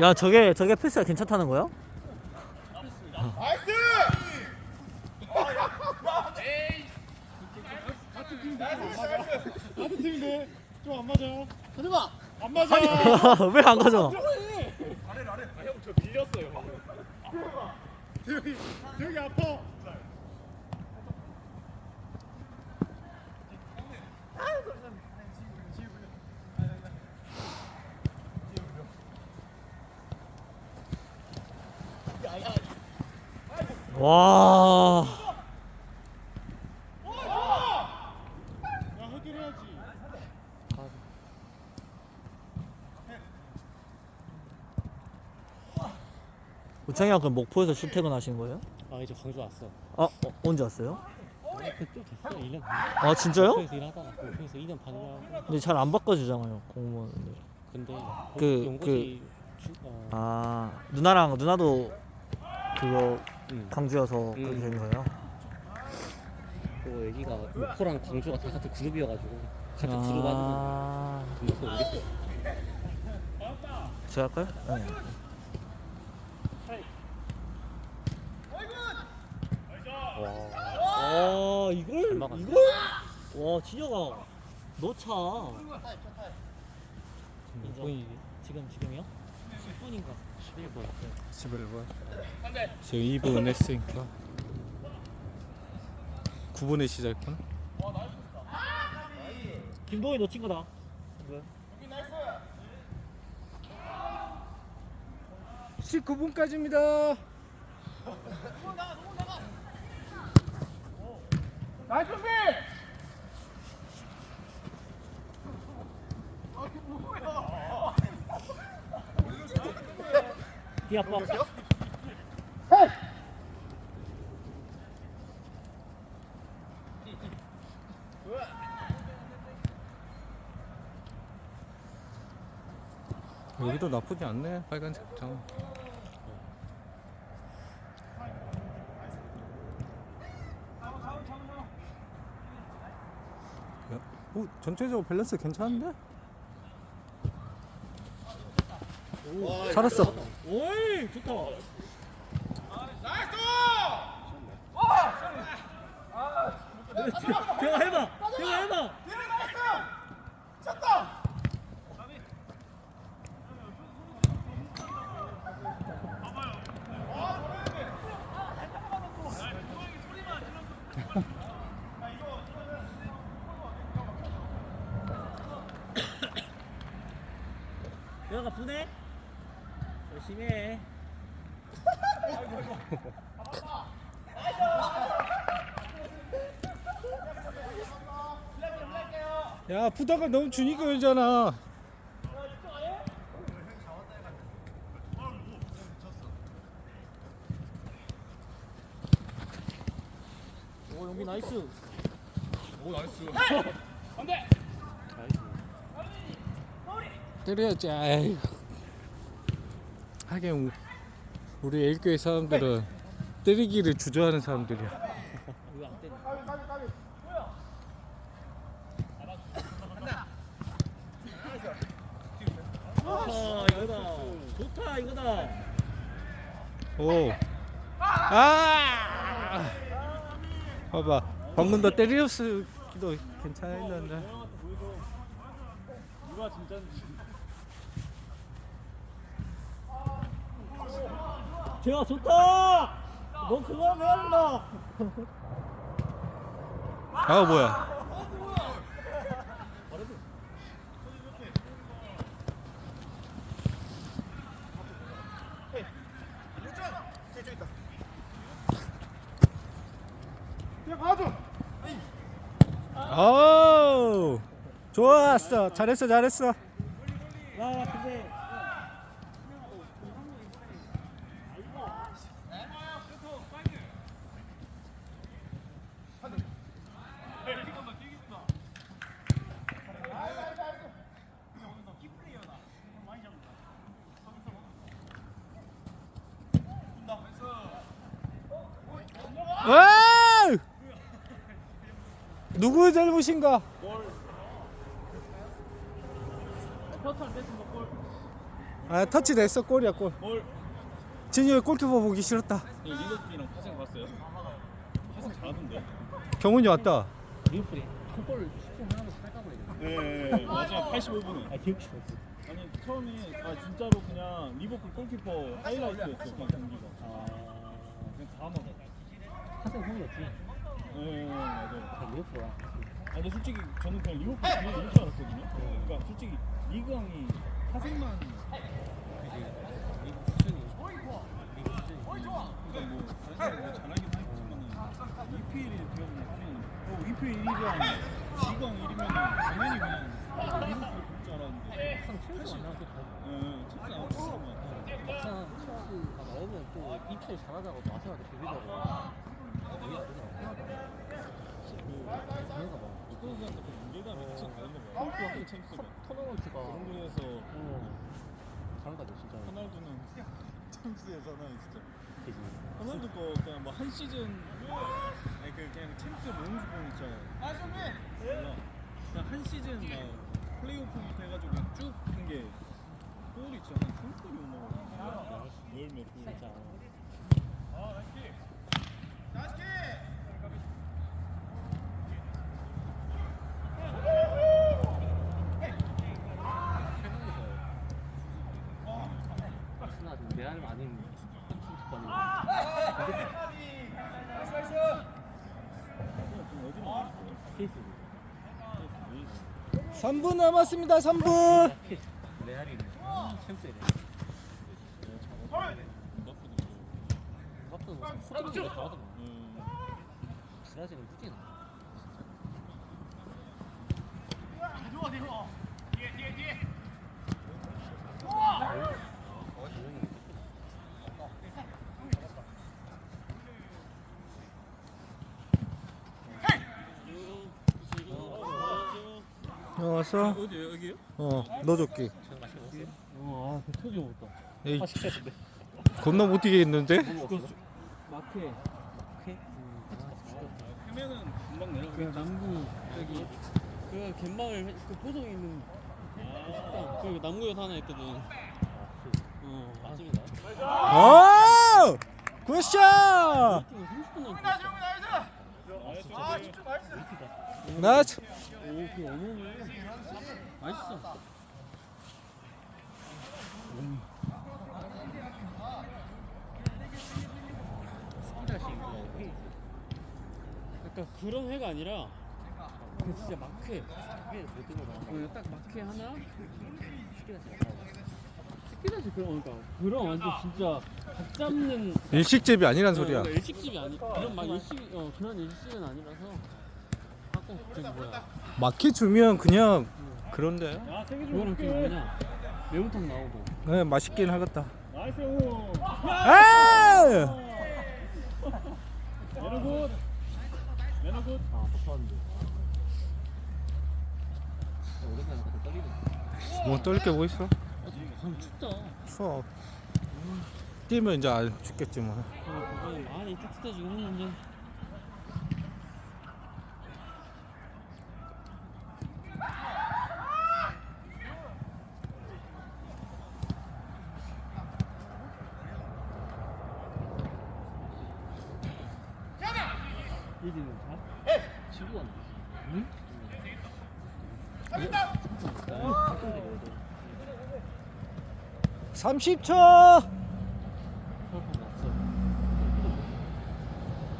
야 저게 저게 패스가 괜찮다는 거야? 같은 팀인데 좀 안 맞아요. 가져가. 안 맞아. 왜 안 가져? 대혁이 대혁이 아파. 와. 야 해결해야 지. 우창이 형 그럼 목포에서 출퇴근 하시는 거예요? 아 이제 광주 왔어. 아 어, 언제 왔어요? 됐어 1년. 아 진짜요? 그래서 일하다가 그래서 2년 반이라고. 근데 잘 안 바꿔주잖아요 공무원. 근데 그- 연고지 주, 어, 아 누나랑 누나도 그거 음. 강주여서 음. 그렇게 된 거예요? 그 애기가 목포랑 광주가 다 같은 그룹이어가지고 같은 그룹 하는 아 옮겼어. 제가 할까요? 네. 와 이걸 잘 막았네. 이걸 와 진혁아 너차 지금 지금이요? 10분인가? 11분. 11분. 지금 2분 했으니까 9분에 시작했구나. 김동희 너 친구다. 왜? 19분까지입니다. 나이스 준비! 뒤 아빠. 여기도 나쁘지 않네. 빨간색 장. 오, 전체적으로 밸런스 괜찮은데? 살았어. 오이 좋다. 나이스! 대화 해봐. 대화 해봐. 대화가 분해? 열심히 해. 야, 부담감 너무 주니까 그러잖아. 오 용기 나이스. 때려야지. 아이. 하긴 우- 우리 일교회 사람들은 때리기를 주저하는 사람들이야. 오. 아! 봐봐. 방금 더 때렸을 기도 괜찮았는데. 누가 진짜인지. 대화 좋다. 너 그거 하면 안 된다. 아, 뭐야. 아우 좋아 좋았어. 잘했어, 잘했어. 야, 야, 근데 와! 누구의 잘못인가? 아 터치 됐어 골이야 골. 뭘 진이 골키퍼 보기 싫었다. 리버풀이랑 파생 봤어요? 파생 잘하던데. 경훈이 왔다. 리버풀이 fut볼 10분 하나씩 깎아버리네. 네, 마지막 85분에. 아 기억이 없어. 아니 처음에 아 진짜로 그냥 리버풀 골키퍼 하이라이트였어 그냥 경기가. 아 그냥 다 막아. 하생 형이었지. 네, 맞아요. 아 리버풀아. 아 근데 솔직히 저는 그냥 리버풀 그냥 줄 알았거든요. 그러니까 솔직히 리그왕이 타생만 그지. 리그 수준이. 리그 수준이. 그러니까 뭐 사실 뭐 잘하긴 하겠지만은 EPL이 되면 어 EPL 1위랑 리그왕 1위면 당연히 그냥 리버풀 볼줄 알았는데. 막상 첼시가 나와서 다. 예, 진짜 안 좋은 것 같아요. 막상 첼시가 나오면 또 EPL 잘하다고 안 되더라고. 그런가 봐. 축구선수한테 그 문제감이 진짜 다른가 봐요. 어, 챔스 챔스가. 토너먼트가 그런 거에서 어, 다른가 봐 진짜. 호날두는 챔스에서는 진짜 그지. 호날두 거 그냥 뭐 한 시즌 아니 그 그냥 챔스 모음수공 있잖아요. 몰라. 그냥 한 시즌 막 플레이오프부터 해가지고 쭉한게 골이 진짜 한 20골이 오나 열몇 골. 진짜. 아스날 레알 아닌 한팀 좀 어디로 가고 케이스. 싶어요? 3분 남았습니다. 3분. 레알이 챔스에 나쁘도 맞던 호주도 잘하더만. 음. 브라질은 후진아. 어, 왔어? 어디요 여기요? 어, 넣어줄게. 제가 맛있게 먹었어요. 어, 아, 그 터지 못다. 에이, 아. 겁나 못 뛰겠는데? 그거 마크에 오케이. 아 진짜. 하면은 금방 내려가. 그 남구 저기 그 갯마을 그 포동에 있는 그 식당 거기 남구에서 하나 있거든. 어. 맛집이다. 어! 굿샷! 팀은 30분 넘게. 아. 나이스. 오그 어묵을 맛있어. 페이지. 약간 그런 회가 아니라 그 진짜 거. 어, 딱 마크에 하나 스키다시. 스키다시 그런 완전 진짜 각 잡는 일식집이 아니란 소리야. 어, 일식집이 아니 그런 막 일식 어 그런 일식집은 아니라서 저기 뭐야 마키 주면 그냥 그런데. 그거랑 저기 뭐냐 매운탕 나오고 네, 맛있긴 하겠다. 나이스 오. 아! 매너 굿. 매너 굿. 아 버터한데. 오랜만에 가서 떨리네. 뭐 떨릴 게뭐 있어? 참 춥다 추워. 뛰면 이제 안 죽겠지 뭐. 어, 그거 많이 따뜻해지긴 했는데 일진은 다? 치고 왔네. 응? 아, 30초. 설탕 났어.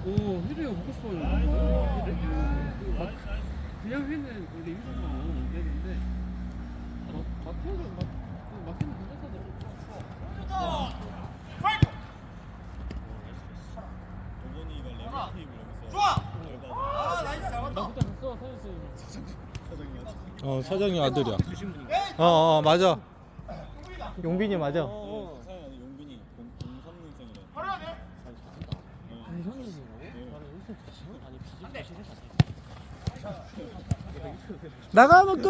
오 휘리가 휘리? 막 그냥 휘는 원래 먹으면 안 되는데 막 마크는 막 마크는 어 사장님 아들이야. 어어 어, 맞아. 용빈이 맞아. 어, 어. 네. 나가 먹고.